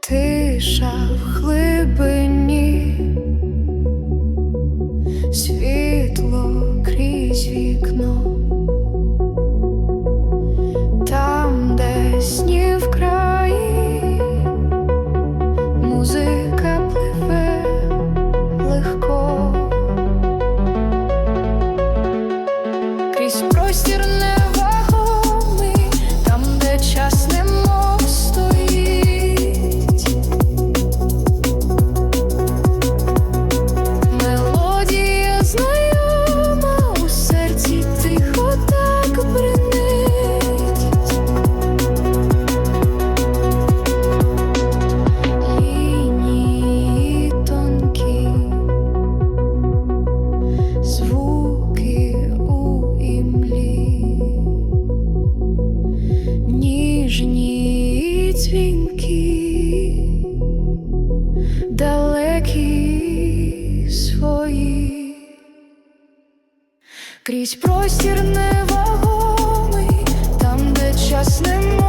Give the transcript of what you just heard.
тиша в глибині, світло крізь вікно, там, де сні в краї, музика пливе легко. Крізь простір невагомий, звуки у імлі, ніжні дзвінки, далекі свої, крізь простір невагомий, там, де час немає.